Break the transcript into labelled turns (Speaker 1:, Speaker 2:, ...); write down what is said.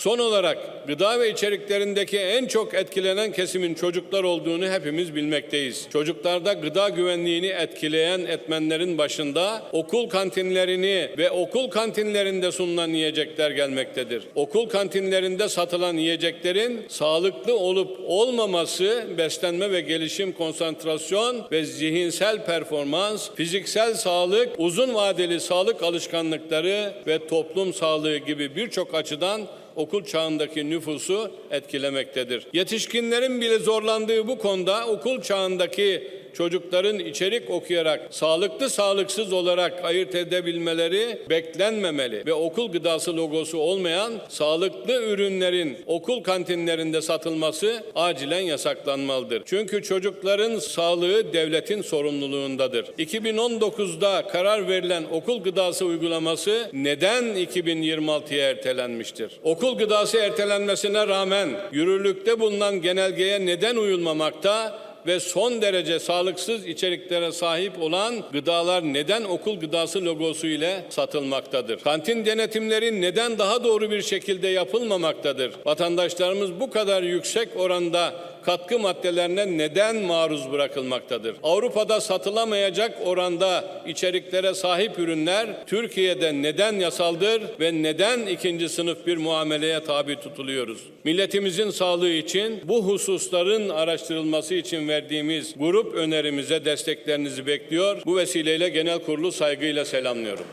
Speaker 1: Son olarak gıda ve içeriklerindeki en çok etkilenen kesimin çocuklar olduğunu hepimiz bilmekteyiz. Çocuklarda gıda güvenliğini etkileyen etmenlerin başında okul kantinlerini ve okul kantinlerinde sunulan yiyecekler gelmektedir. Okul kantinlerinde satılan yiyeceklerin sağlıklı olup olmaması beslenme ve gelişim konsantrasyon ve zihinsel performans, fiziksel sağlık, uzun vadeli sağlık alışkanlıkları ve toplum sağlığı gibi birçok açıdan okul çağındaki nüfusu etkilemektedir. Yetişkinlerin bile zorlandığı bu konuda okul çağındaki çocukların içerik okuyarak sağlıklı sağlıksız olarak ayırt edebilmeleri beklenmemeli ve okul gıdası logosu olmayan sağlıklı ürünlerin okul kantinlerinde satılması acilen yasaklanmalıdır. Çünkü çocukların sağlığı devletin sorumluluğundadır. 2019'da karar verilen okul gıdası uygulaması neden 2026'ya ertelenmiştir? Okul gıdası ertelenmesine rağmen yürürlükte bulunan genelgeye neden uyulmamakta? Ve son derece sağlıksız içeriklere sahip olan gıdalar neden okul gıdası logosu ile satılmaktadır? Kantin denetimleri neden daha doğru bir şekilde yapılmamaktadır? Vatandaşlarımız bu kadar yüksek oranda katkı maddelerine neden maruz bırakılmaktadır? Avrupa'da satılamayacak oranda içeriklere sahip ürünler Türkiye'de neden yasaldır ve neden ikinci sınıf bir muameleye tabi tutuluyoruz? Milletimizin sağlığı için bu hususların araştırılması için verdiğimiz grup önerimize desteklerinizi bekliyor. Bu vesileyle genel kurulu saygıyla selamlıyorum.